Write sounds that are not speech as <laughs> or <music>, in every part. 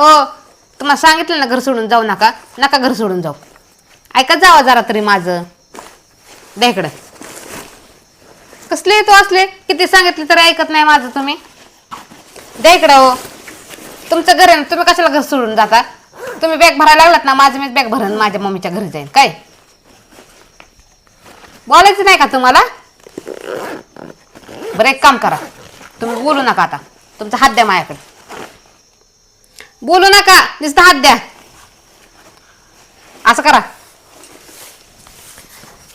ओ तुम्हाला सांगितलं ना घर सोडून जाऊ नका नका घर सोडून जाऊ. ऐका जावा जरा तरी माझं. द्या इकडं. कसले तो असले? किती सांगितले तरी ऐकत नाही माझं तुम्ही. द्या इकडं हो. तुमचं घर आहे ना तुम्ही कशाला घर सोडून जाता? तुम्ही बॅग भरायला लागलात ना माझं मीच बॅग भरण माझ्या मम्मीच्या घरी जाईन. काय? बोलायचं नाही का तुम्हाला? बरं एक काम करा. तुम्ही बोलू नका आता. तुमचा हात द्या माझ्याकडे. बोलू नका नुसतं हात द्या. असं करा.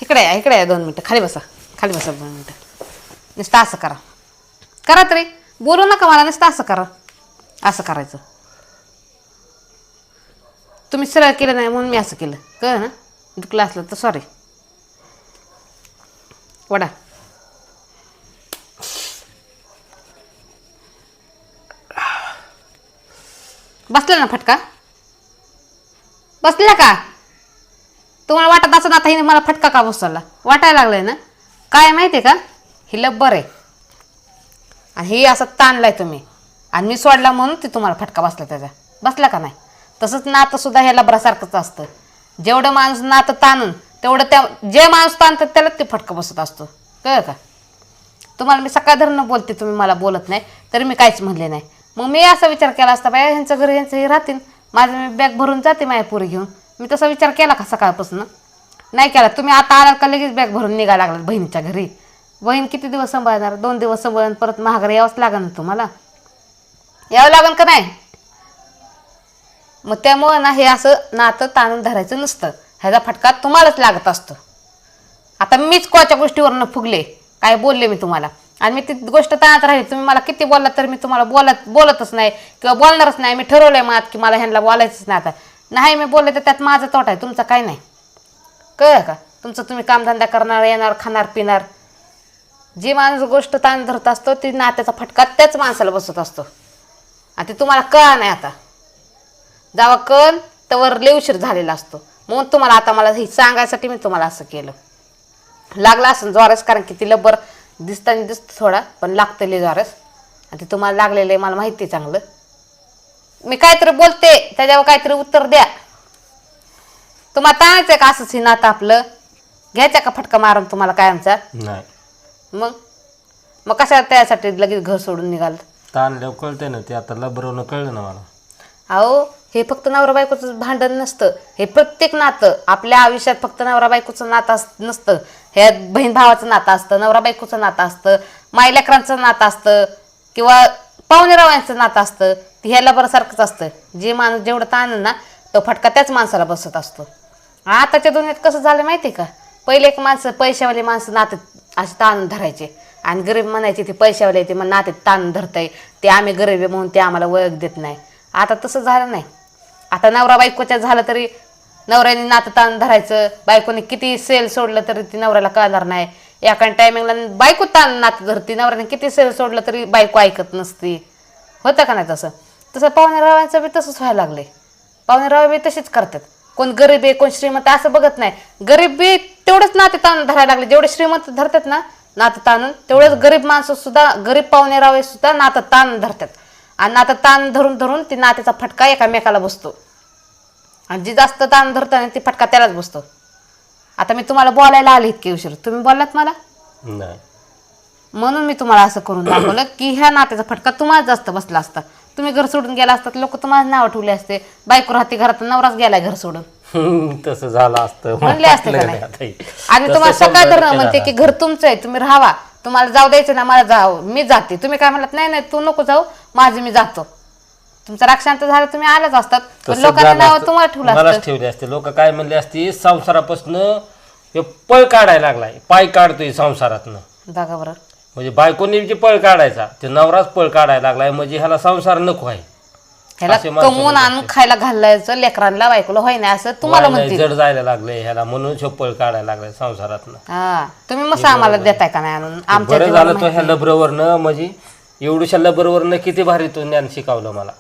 इकडे या इकडे या दोन मिनटं. खाली बसा खाली बसा दोन मिनटं. नुसतं असं करा. करा तरी. बोलू नका मला नुसतं असं करा. असं करायचं. तुम्ही सरळ केलं नाही म्हणून मी असं केलं. कळ ना? दुखलं असलं तर सॉरी वडा. बसला ना फटका? बसला का? तुम्हाला वाटत असं आता हिने मला फटका का बसवला? वाटायला लागलाय ना? काय माहिती आहे का? ही लब्बर आहे. आणि हे असं ताणलाय तुम्ही. आणि मी सोडला म्हणून ते तुम्हाला फटका बसला त्याचा. बसला का नाही? तसंच नातं सुद्धा ह्या लबरासारखंच असतं. जेवढं माणूस नातं ताणून तेवढं त्या जे माणूस ताणतात त्यालाच ते फटका बसत असतो. कळ का? तुम्हाला मी सकाळ धरणं बोलते तुम्ही मला बोलत नाही तरी मी काहीच म्हणले नाही. मग मी असा विचार केला असता बाया ह्यांचं घर ह्यांचं हे राहतील. माझं मी बॅग भरून जाते माझ्या पुरी घेऊन. मी तसा विचार केला का सकाळपासून? नाही केला. तुम्ही आता आलात का लगेच बॅग भरून निघायला लागलात बहिणीच्या घरी? बहीण किती दिवस सांभाळणार? दोन दिवस सांभाळून परत महागारी यावंच लागेल ना तुम्हाला? यावं लागेल का नाही? मग त्यामुळं ना हे असं नातं ताणून धरायचं नसतं. ह्याचा फटका तुम्हालाच लागत असतो. आता मीच कोच्या गोष्टीवरनं फुगले? काय बोलले मी तुम्हाला? आणि मी ती गोष्ट ताणत राहिली. तुम्ही मला किती बोललात तर मी तुम्हाला बोलत बोलतच नाही किंवा बोलणारच नाही. मी ठरवलंय मग की मला ह्यांना बोलायचंच नाही आता. नाही मी बोलले तर त्यात माझा तोटा आहे. तुमचा काय नाही. कळ का? तुमचं तुम्ही कामधंदा करणार येणार खाणार पिणार. जी माणूस गोष्ट ताण धरत असतो ती नात्याचा फटका त्याच माणसाला बसत असतो. आणि ते तुम्हाला कळा नाही आता. जावा कळ तर लेवशीर उशीर झालेला असतो. म्हणून तुम्हाला आता मला हे सांगायसाठी मी तुम्हाला असं केलं. लागलं असं जोरच कारण की ती लब्बर दिसताना दिसतं थोडा पण लागतं लय जोरस आणि ते तुम्हाला लागलेलं आहे मला माहिती आहे चांगलं. मी काहीतरी बोलते त्याच्यावर काहीतरी उत्तर द्या. तुम्हाला ताणायचं आहे का असंच हे नातं आपलं? घ्यायचा का फटका मारून तुम्हाला काय आमचा नाही. मग? मग कशा त्यासाठी लगेच घर सोडून निघाल? ताणल्यावर कळतंय ना ते आता लबरवणं कळलं ना मला. अहो हे फक्त नवरा बायकोचं भांडण नसतं. हे प्रत्येक नातं आपल्या आयुष्यात फक्त नवरा बायकोचं नातं अस- नसतं. ह्या बहीण भावाचं नातं असतं नवरा बायकोचं नातं असतं मायलेकरांचं नातं असतं किंवा पाहुणेरावांचं नातं असतं ह्याला बरं सारखंच असतं. जे माणूस जेवढं ताण ना तो फटका त्याच माणसाला बसत असतो. आताच्या दुनियेत कसं झालं माहिती आहे का? पहिले एक माणसं पैशावाले माणसं नाते असे ताण धरायचे. आणि गरीब म्हणायचे ते पैशावाले ते मग नाते ताण धरताय. ते आम्ही गरीब आहे म्हणून ते आम्हाला ओळख देत नाही. आता तसं झालं नाही. आता नवरा बायकोच्या झालं तरी नवऱ्याने नातं ताण धरायचं बायकोने किती सेल सोडलं तरी ती नवऱ्याला कळणार नाही. एका टायमिंगला बायको ताण नातं धरती नवऱ्याने किती सेल सोडलं तरी बायको ऐकत नसती. होतं का नाही तसं? तसं पाहुणेरावांचं बी तसंच व्हायला लागले. पाहुणेराव बी तसेच करतात. कोण गरीब आहे कोण श्रीमंत आहे असं बघत नाही. गरीब बी तेवढंच नाते ताण धरायला लागले. जेवढे श्रीमंत धरतात ना नातं ताणून तेवढंच गरीब माणसं सुद्धा गरीब पाहुणेरावे सुद्धा नातं ताण धरतात. आणि नातं ताण धरून धरून ती नात्याचा फटका एकामेकाला बसतो. आणि जी जास्त ताण धरतं ना ती फटका त्यालाच बसतो. आता मी तुम्हाला बोलायला आले इतके उशीर. तुम्ही बोललात मला? नाही. म्हणून मी तुम्हाला असं करून दाखवलं की ह्या नात्याचा फटका तुम्हाला जास्त बसला असता. तुम्ही घर सोडून गेला असतात लोक तुम्हाला नाव ठेवले असते. बायको राहते घरात नवराच गेलाय घर सोडून. तसं झालं असतं. म्हणले असते का नाही? आता हे. <laughs> आणि तसं तुम्हाला शंभर सकाळ धरणं टक्के म्हणते. की घर तुमचं आहे तुम्ही राहावा तुम्हाला जाऊ द्यायचं ना मला जाऊ मी जाते. तुम्ही काय म्हणलात नाही नाही तू नको जाऊ माझी मी जातो. तुमचं राक्षांत झालं तुम्ही आलाच असतात. पण तसं लोकांनी झालं नाव असतं. तुम्हाला ठेवलं मलाच असतं. ठेवले असते. लोक काय म्हणले असते संसारापासून हे पळ काढायला लागलाय. पाय काढतोय संसारातनं. बघा बरं. म्हणजे बायकोनी जे पळ काढायचा. ते नवराच पळ काढायला लागलाय. म्हणजे ह्याला संसार नको आहे. ह्याला असे माणसं कमवून आणून खायला घालायचं लेकरांना बायकोला होय नाही असं तुम्हाला म्हणतील. जड जायला लागले ह्याला. म्हणून पळ काढायला लागलाय संसारातनं. हा तुम्ही मस्त आम्हाला देताय का नाही आणून? आमच्या बरं जीवाला झालं तो ह्या लबरवरनं म्हणजे एवढ्याशा लबरवरनं किती भारी तो ज्ञान शिकवलं मला.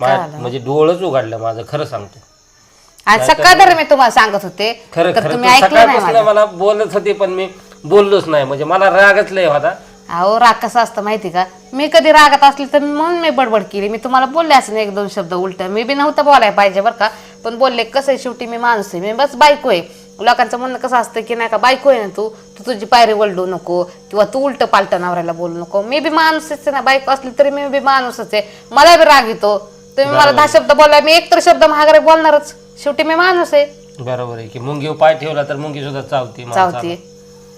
मा- म्हणजे डोळच उघडलं माझं खरं सांगतो. सकाळ मी तुम्हाला सांगत होते खरं तर खरं. तुम्ही तो ऐकलं नाही सकाळपासून मला बोलत होते पण मी बोललोच नाही. म्हणजे मला रागच लय होता. अहो राग कसा असतं माहिती का? मी कधी रागात असली तर म्हणून मी बडबड केली. मी तुम्हाला बोलले असं एक दोन शब्द उलट. मी बी नव्हतं बोलायला पाहिजे बरं का. पण बोलले कसं आहे शेवटी मी माणूस आहे. मी बस बायको आहे. लोकांचं म्हणणं कसं असतं की नाही का बायको आहे ना तू. तू तुझी पायरी वळडू नको किंवा तू उलट पालट नवऱ्याला बोलू नको. मी बी माणूसच आहे ना बायको असली तरी मी बी माणूसच आहे. मला बी राग येतो. तुम्ही मला दहा शब्द बोलला मी एक तर शब्द महागारे बोलणारच. शेवटी मी माणूस आहे. बरोबर आहे की मुंगी पाय ठेवला तर मुंगी सुद्धा चावती माणसाला. चावती.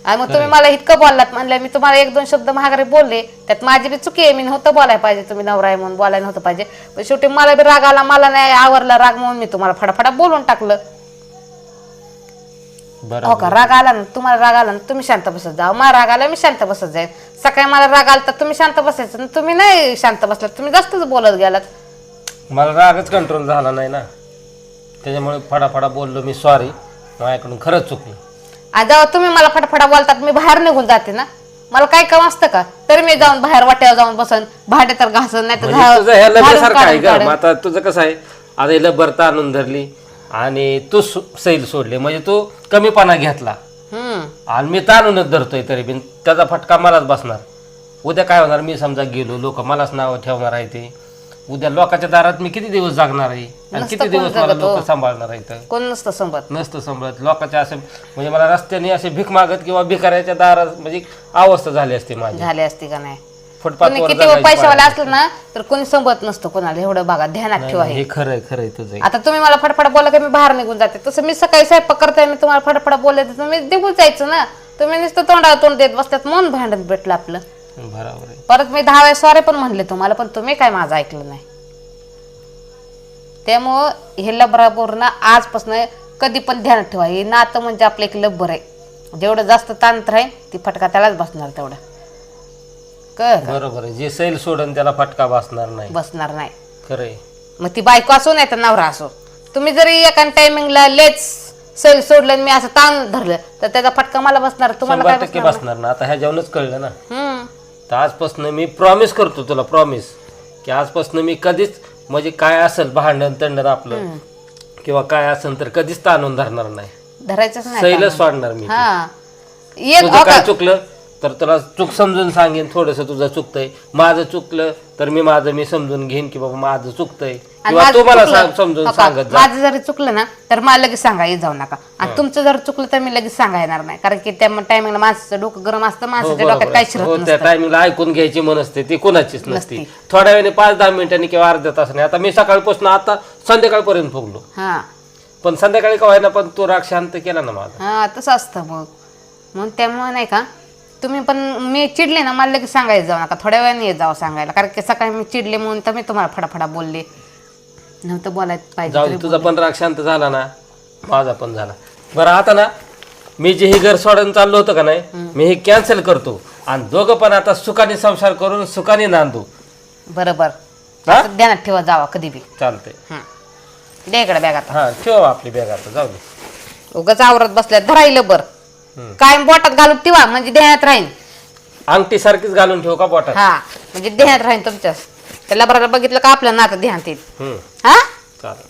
आणि मग तुम्ही मला इतकं बोललात म्हणलं मी तुम्हाला एक दोन शब्द महागारे बोलले त्यात माझी बी चुकी आहे मी नव्हतं बोलायला पाहिजे तुम्ही नवरा आहे म्हणून बोलायला नव्हतं पाहिजे. पण शेवटी मला बी राग आला मला नाही आवरला राग म्हणून मी तुम्हाला फडाफडा बोलून टाकलं. हो बरोबर का? राग आला ना तुम्हाला राग आला ना तुम्ही शांत बसत जा. मला राग आला मी शांत बसत जाईल सकाळी मला राग आला तर तुम्ही शांत बसायचं तुम्ही नाही शांत बसलात तुम्ही जास्तच बोलत गेलात. मला रागच कंट्रोल झाला नाही ना. त्याच्यामुळे फडाफडा बोललो मी सॉरी माझ्याकडून खरंच चुकलं. जेव्हा तुम्ही मला फटाफटा बोलतात मी बाहेर निघून जाते ना. मला काय काम असतं का? तरी मी जाऊन बाहेर वाट्यावर जाऊन बसन भांडे तर घासन नाही तर म्हणजे तुझं ह्या झाडून लग्नासारखं आहे काढून का? काढून. मग आता तुझं कसं आहे? आता हिला बरता आणून धरली आणि तू सु- सैल सोडले. म्हणजे तू कमीपणा घेतला. हम्म. आणि मी ताणूनच धरतोय तरी बिन त्याचा फटका मलाच बसणार. उद्या काय होणार? मी समजा गेलो लोक मलाच नाव ठेवणार आहे ते. उद्या लोकांच्या दारात मी किती दिवस जागणार आहे? आणि नसतं किती दिवस मला जगत हो. लोक सांभाळणार आहेत? कोण नसतं संबत नसतं सांभाळत. लोकांच्या असे म्हणजे मला रस्त्याने असे भीक मागत किंवा भिकाऱ्याच्या दारात म्हणजे अवस्था झाली असते माझी. झाले असते का नाही? कोणी फुटपाथवर किती जगायची पैशावाला असलं ना तर कोणी संबत नसतं कोणाला. एवढं बघा ध्यानात ठेवा पाळी. हे. हे खरंय खरंय तुझं आता तुम्ही मला फटफटा बोला की मी बाहेर निघून जाते. तसं मी सकाळी स्वयंपाक करताय मी तुम्हाला फटफटा बोलले तर तुम्ही निघून जायचं ना. तुम्ही नुसतं तोंडावर तोंड देत बसल्यात म्हणून भांडण भेटलं आपलं. बरोबर आहे. परत मी दहा वेळेस सॉरी पण म्हणले तुम्हाला पण तुम्ही काय माझं ऐकलं नाही. त्यामुळं हे लबराबोरनं आजपासून कधी पण ध्यानात ठेवा. हे नातं म्हणजे आपलं एक लब्बर आहे. जेवढं जास्त ताणत राहील ती फटका त्यालाच बसणार तेवढं. कर बरोबर आहे. जे सैल सोडून त्याला फटका बसणार नाही. बसणार नाही. खरंय. मग ती बायको असो नाही तर नवरा असो. तुम्ही जरी एका टायमिंगला लेच सैल सोडलं आणि मी असं ताण धरलं तर त्याचा फटका मला बसणार. तुम्हाला काय टक्के बसणार बसणार ना. आता कळलं ना. हम्म. तर आजपासून मी प्रॉमिस करतो तुला प्रॉमिस की आजपासून मी कधीच म्हणजे काय असेल भांडण तंडण आपलं किंवा काय असेल तर कधीच ताणून धरणार नाही. सैलच सोडणार मी. हा. एक काय चुकलं? तर तुला चूक समजून सांगेन थोडस तुझं चुकतंय. माझं चुकलं तर मी माझं मी समजून घेईन की बाबा माझं चुकतंय. आणि किंवा माझं तू मला चुकलं- सांग- समजून हो का? सांगत जा. माझं जरी चुकलं ना तर मला लगेच सांगा येत जाऊ नका. आणि तुमचं जर चुकलं तर मी लगेच सांगा येणार नाही. कारण की त्या टायमिंगला माणसाचं डोकं गरम असतं हो, माणसाच्या बरोबर डोक्यात काय आहे. शिरत हो त्या नसतं. टायमिंगला ऐकून घ्यायची मन असते ती कोणाचीच नसती. नसती. थोड्या वेळाने पाच दहा मिनिटांनी किंवा अर्ध्या तासाने. आता मी सकाळपासून आता संध्याकाळपर्यंत फुगलो. हा. पण संध्याकाळी का व्हायना पण तो राग शांत केला ना माझा. हा तसं असतं मग. मग त्यामुळे नाही का तुम्ही पण मी चिडले ना मला लगेच सांगायचं जाऊ नका. थोड्या वेळाने येत जावं सांगायला. कारण की सकाळी मी चिडले म्हणून तर मी तुम्हाला फडाफडा बोलले. नव्हतं बोलायला पाहिजे जाऊ तरी तुझा पण राग शांत झाला ना. माझा पण झाला. बरं आता ना मी जे हे घर सोडून चाललो होतं का नाही मी हे कॅन्सल करतो. आणि दोघं पण आता सुखाने संसार करून सुखाने नांदू. बरोबर. हा? असं ध्यानात ठेवा जावा कधी बी. चालतंय. हं. दे इकडे बॅग आता. हा ठेव आपली बॅग आता जाऊ दे. उगाच आवरत बसल्यात धरायला बर. कायम बोटात घालून ठेवा म्हणजे ध्यानात राहीन. अंगठी सारखीच घालून ठेव का पोटात हा म्हणजे ध्यानात राहीन तुमच्या त्या लबराला बघितलं का आपलं नातं ध्यानात येईल हम्म. हा? चालेल.